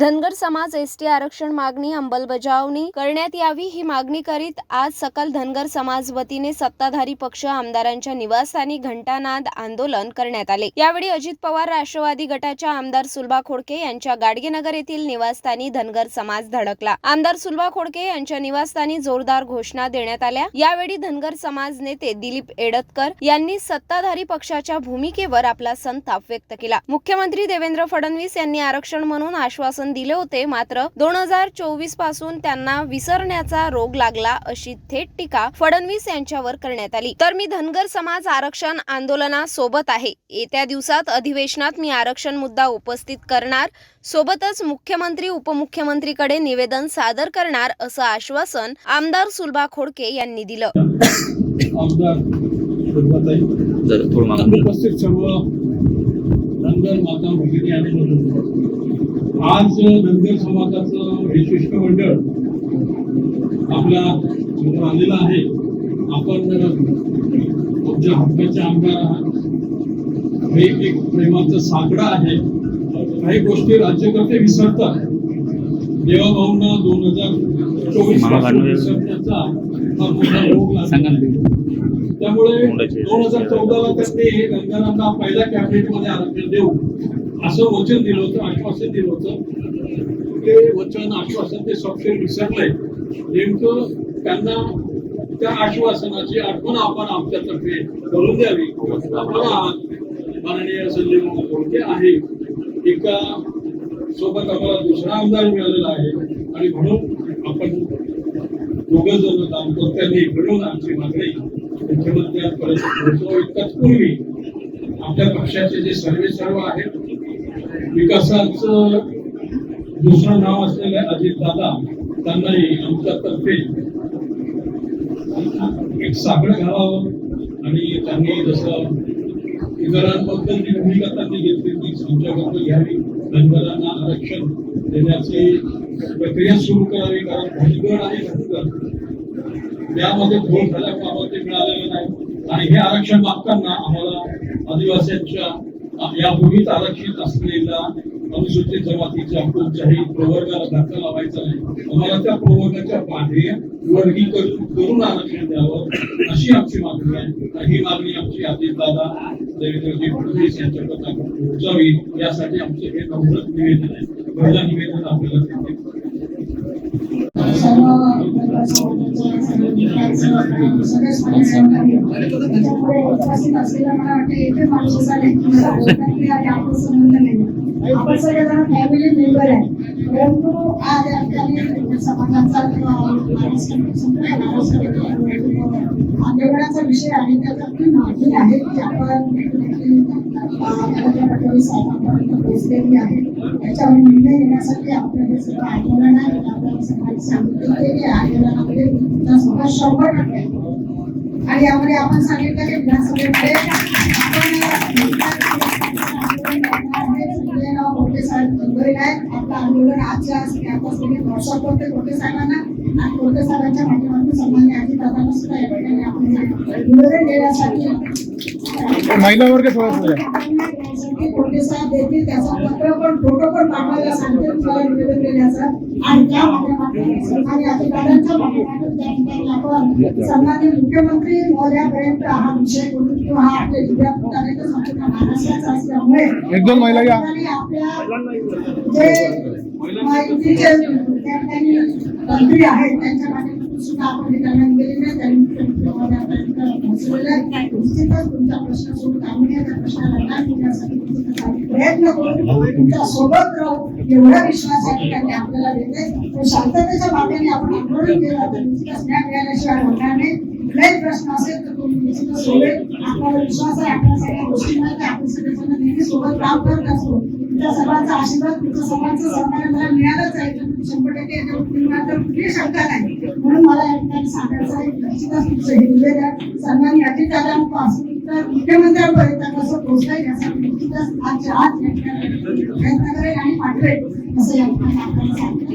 धनगर समाज एसटी आरक्षण मागणी अंमलबजावणी करण्यात यावी ही मागणी करीत आज सकल धनगर समाज वतीने सत्ताधारी पक्ष आमदारांच्या निवासस्थानी घंटानाद आंदोलन करण्यात आले. यावेळी अजित पवार राष्ट्रवादी गटाच्या आमदार सुलभा खोडके यांच्या गाडगेनगर येथील निवासस्थानी धनगर समाज धडकला. आमदार सुलभा खोडके यांच्या निवासस्थानी जोरदार घोषणा देण्यात आल्या. यावेळी धनगर समाज नेते दिलीप एडतकर यांनी सत्ताधारी पक्षाच्या भूमिकेवर आपला संताप व्यक्त केला. मुख्यमंत्री देवेंद्र फडणवीस यांनी आरक्षण म्हणून आश्वासन दिले होते. मात्र दोन हजार चोवीसपासून त्यांना विसरण्याचा रोग लागला अशी थेट टीका फडणवीस यांच्यावर करण्यात आली. तर मी धनगर समाज आरक्षण आंदोलनासोबत आहे. येत्या दिवसात अधिवेशनात मी आरक्षण मुद्दा उपस्थित करणार सोबतच मुख्यमंत्री उपमुख्यमंत्रीकडे निवेदन सादर करणार असं आश्वासन आमदार सुलभा खोडके यांनी दिलं. उपस्थित सर्व धनगर माता भगिनी आणि. आज धनगर समाजाचं हे शिष्टमंडळ आपल्यासमोर आलेलं आहे आपण आमच्या हक्काचे आमदार हे एक प्रेमाचं साकडं आहे काही गोष्टी राज्यकर्ते विसरतात देवाभाऊंना दोन हजार चोवीस. विसरण्याचा मोठा रोग लागला. त्यामुळे. दोन हजार चौदाला त्यांनी धनगरांना पहिल्या कॅबिनेटमध्ये आरक्षण देऊ असं वचन दिलं होतं आश्वासन दिलं होतं. ते वचन आश्वासन ते सबसे विसरलंय. नेमकं त्यांना त्या आश्वासनाची आठवण आपण आमच्यातर्फे करून द्यावी. आपल्याला माननीय संजय कोळके आहे. एका सोबत आम्हाला दुसरा आमदार मिळालेला आहे. आणि म्हणून आपण दोघं जण दाम्पत्यांनी मिळून आमची मागणी. मुख्यमंत्र्यांपर्यंत पोहोचवा इतकाच पूर्वी आपल्या पक्षाचे जे सर्वे सर्व आहेत विकासाचं दुसरं नाव असलेले अजित दादा त्यांनाही आमच्यातर्फे एक साखळ घालावं आणि त्यांनी जसं इतरांबद्दल जी भूमिका त्यांनी घेतली ती आमच्याबद्दल घ्यावी. धनगरांना आरक्षण देण्याची प्रक्रिया सुरू करावी कारण धनगर आणि धनगर यामध्ये घोळ झाल्यामुळे आम्हाला मिळालेलं नाही. आणि हे आरक्षण मागताना आम्हाला आदिवासींच्या यापूर्वीच आरक्षित असलेल्या अनुसूचित जमातीच्या कोणत्याही प्रवर्गाला धक्का लावायचा नाही. आम्हाला त्या प्रवर्गाच्या बाहेर वर्गीकरण करून आरक्षण द्यावं अशी आमची मागणी आहे. ही मागणी आमची अजित दादा देवेंद्रजी फडणवीस यांच्याकडे पोहोचावी यासाठी आमचे हे नम्र निवेदन आहे. पहिलं निवेदन आपल्याला उपस्थित असलेला मला वाटतं एकही माणूस असा नाही की मला बोलतात की आज आपला संबंध नाही आपण सगळेजण फॅमिली मेंबर आहे परंतु आज या ठिकाणी समाजाचा आंदोलनाचा विषय आहे त्याचा ती मागणी आहे की आपण फडणवीस साहेबांपर्यंत पोहोचलेली आहे. त्याच्यावर निर्णय घेण्यासाठी आपलं हे सगळं आंदोलन आहे. आपल्याला सगळ्यांनी सांगितलं की आंदोलनामध्ये सुद्धा शंभर टक्के आणि यामध्ये आपण सांगितलं की विधानसभेमध्ये आपण कोटे साहेब मुंबईला आहेत आपलं आंदोलन आजच्या आज आता सगळे व्हॉट्सअप करते कोटे साहेबांना आणि कोटे साहेबांच्या माध्यमातून सन्मान्य आजी दादांना सुद्धा या ठिकाणी आपण निवेदन देण्यासाठी महिला वर्ग थोडा पुढे कोटे साहेब देतील त्याचा पत्र पण फोटो पण पाठवायला सांगते मला निवेदन देण्याचं आणि त्या माध्यमातून सन्मान्य आजीदादांच्या माध्यमातून त्या ठिकाणी आपण सन्मान्य मुख्यमंत्री महोदयापर्यंत हा विषय करून किंवा हा आपल्या जिल्ह्यात आणि तो संपूर्ण महाराष्ट्राचा असल्यामुळे एक दोन महिला या. आपल्या जे माहितीचे त्या ठिकाणी मंत्री आहेत त्यांच्या माध्यमातून सुद्धा आपण हे करण्यात गेलेले आहे. त्यांनी मुख्यमंत्री पोहोचलेलं आहे. निश्चितच तुमचा प्रश्न सोडून आम्ही त्या प्रश्नाला न्याय देण्यासाठी प्रयत्न करून तुमच्यासोबत राहू. एवढा विश्वास या ठिकाणी आपल्याला देते पण शांततेच्या मार्गाने आपण आंदोलन केलं. तर निश्चितच न्याय मिळाल्याशिवाय होणार नाही. कुठलाही प्रश्न असेल तर तुम्ही निश्चितच सोडेल आपल्याला विश्वास आहे आपल्या सगळ्या गोष्टी माहिती आपण सगळेजण नेहमी सोबत काम करत असतो. तुमच्या सर्वांचा आशीर्वाद तुमच्या सर्वांचं सहकार्य मला मिळालंच आहे. तर शंभर टक्के याच्यावर तुम्ही शंका नाही. म्हणून मला या ठिकाणी सांगायचं आहे निश्चितच तुमचं हे निवेदन सन्मान्य अजितदादांपासून तर मुख्यमंत्र्यांपर्यंत कसं पोहोचलंय यासाठी निश्चितच आजच्या आज या ठिकाणी प्रयत्न करेल आणि पाठवेल असं या ठिकाणी आपल्याला सांगते.